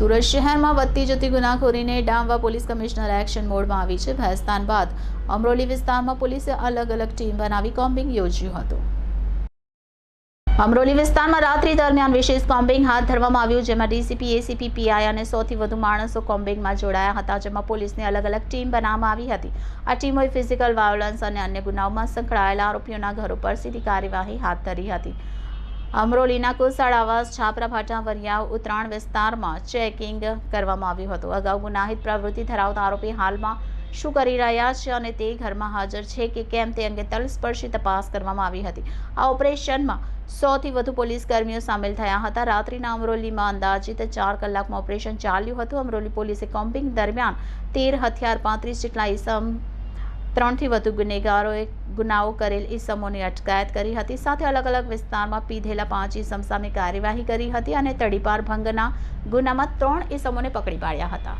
સુરત શહેરમાં વધતી જતી ગુનાખોરીને ડામવા પોલીસ કમિશનર એક્શન મોડમાં આવી છે. ભેસ્તાન બાદ અમરોલી વિસ્તારમાં પોલીસે અલગ અલગ ટીમ બનાવી કોમ્બિંગ યોજ્યું હતું. અમરોલી વિસ્તારમાં રાત્રિ દરમિયાન વિશેષ કોમ્બિંગ હાથ ધરવામાં આવ્યું, જેમાં ડીસીપી, એસીપી, પીઆઈ અને સૌથી વધુ માણસો કોમ્બિંગમાં જોડાયા હતા, જેમાં પોલીસની અલગ અલગ ટીમ બનાવવામાં આવી હતી. આ ટીમોએ ફિઝિકલ વાયોલન્સ અને અન્ય ગુનાઓમાં સંકળાયેલા આરોપીઓના ઘરો પર સીધી કાર્યવાહી હાથ ધરી હતી. અમરોલીના કુસાડ આવાસ છાપરા ભાટા વરિયાવ ઉત્તરાયણ વિસ્તારમાં ચેકિંગ કરવામાં આવ્યું હતું. અગાઉ ગુનાહિત પ્રવૃત્તિ ધરાવતા આરોપી હાલમાં શું કરી રહ્યા છે અને તે ઘરમાં હાજર છે કે કેમ તે અંગે તલસ્પર્શી તપાસ કરવામાં આવી હતી. આ ઓપરેશનમાં સોથી વધુ પોલીસ કર્મીઓ સામેલ થયા હતા. રાત્રિના અમરોલીમાં અંદાજિત ચાર કલાકમાં ઓપરેશન ચાલ્યું હતું. અમરોલી પોલીસે કોમ્પિંગ દરમિયાન તેર હથિયાર પાંત્રીસ જેટલા ઈસમ ત્રણથી વધુ ગુનેગારોએ ગુનાઓ કરેલ ઈસમોની અટકાયત કરી હતી. સાથે અલગ અલગ વિસ્તારમાં પીધેલા પાંચ ઈસમ સામે કાર્યવાહી કરી હતી અને તડીપાર ભંગના ગુનામાં ત્રણ ઈસમોને પકડી પાડ્યા હતા.